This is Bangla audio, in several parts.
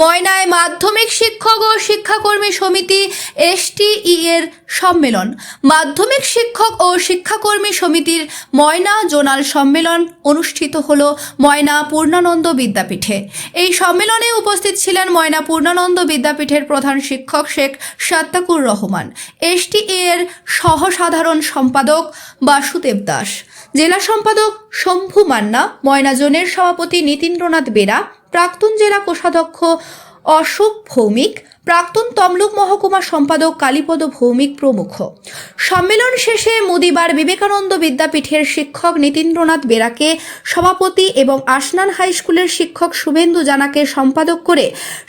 ময়নায় মাধ্যমিক শিক্ষক ও শিক্ষাকর্মী সমিতি এসটিই এর সম্মেলন। মাধ্যমিক শিক্ষক ও শিক্ষাকর্মী সমিতির ময়না জোনাল সম্মেলন অনুষ্ঠিত হল ময়না পূর্ণানন্দ বিদ্যাপীঠে। এই সম্মেলনে উপস্থিত ছিলেন ময়না পূর্ণানন্দ বিদ্যাপীঠের প্রধান শিক্ষক শেখ সাত্তাকুর রহমান এসটিএ এর সহসাধারণ সম্পাদক বাসুদেব দাস, জেলা সম্পাদক শম্ভু মান্না, ময়না জোনের সভাপতি নীতিন্দ্রনাথ বেরা প্রাক্তন জেলা কোষাধ্যক্ষ অশোক ভৌমিক, প্রাক্তন তমলুক মহকুমা সম্পাদক কালীপদ ভৌমিক প্রমুখ। সম্মেলন শেষে মুদিবার বিবেকানন্দ বিদ্যাপীঠের শিক্ষক নীতিন্দ্রনাথ বেরাকে সভাপতি এবং আসনান হাই স্কুলের শিক্ষক শুভেন্দু জানাকে সম্পাদক করে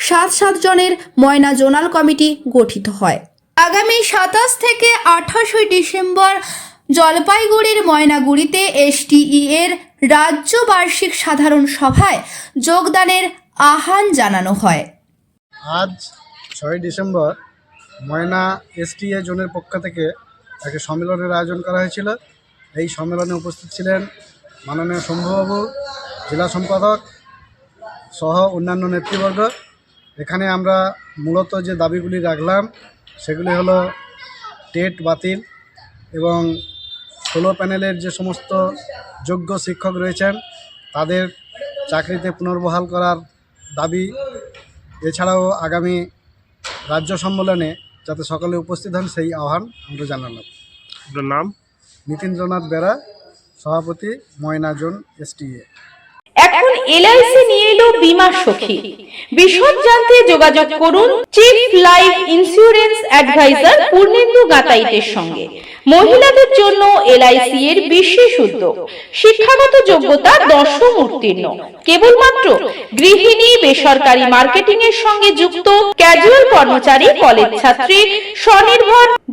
সাত সাত জনের ময়না জোনাল কমিটি গঠিত হয়। আগামী সাতাশ থেকে আঠাশই ডিসেম্বর জলপাইগুড়ির ময়নাগুড়িতে এসটিই এর রাজ্য বার্ষিক সাধারণ সভায় যোগদানের আহ্বান জানানো হয়। আজ ছয় ডিসেম্বর ময়না এসটিএ জোনের পক্ষ থেকে একটা সম্মেলনের আয়োজন করা হয়েছিল। এই সম্মেলনে উপস্থিত ছিলেন মাননীয় শম্ভুবাবু, জেলা সম্পাদক সহ অন্যান্য নেতৃবর্গ। এখানে আমরা মূলত যে দাবিগুলি রাখলাম, সেগুলি হলো টেট বাতিল এবং ষোলো প্যানেলের যে সমস্ত যোগ্য শিক্ষক রয়েছেন তাদের চাকরিতে পুনর্বহাল করার দাবি। এছাড়াও আগামী রাজ্য সম্মেলনে যাতে সকলে উপস্থিত হন সেই আহ্বান আমরা জানালাম। আপনার নাম? নীতিন্দ্রনাথ বেরা সভাপতি ময়না জোন এসটিএ। এখন এলআইসি নিয়ে এলো বীমা সখী। বিশদ জানতে যোগাযোগ করুন chief life insurance advisor Purnendu গাতাইতের সঙ্গে। মহিলাদের জন্য এলআইসি এর বিশেষ উদ্যোগ। শিক্ষাগত যোগ্যতা দশম উত্তীর্ণ কেবলমাত্র গৃহিণী, বেসরকারি মার্কেটিং এর সঙ্গে যুক্ত ক্যাজুয়াল কর্মচারী কলেজ ছাত্রী, স্বনির্ভর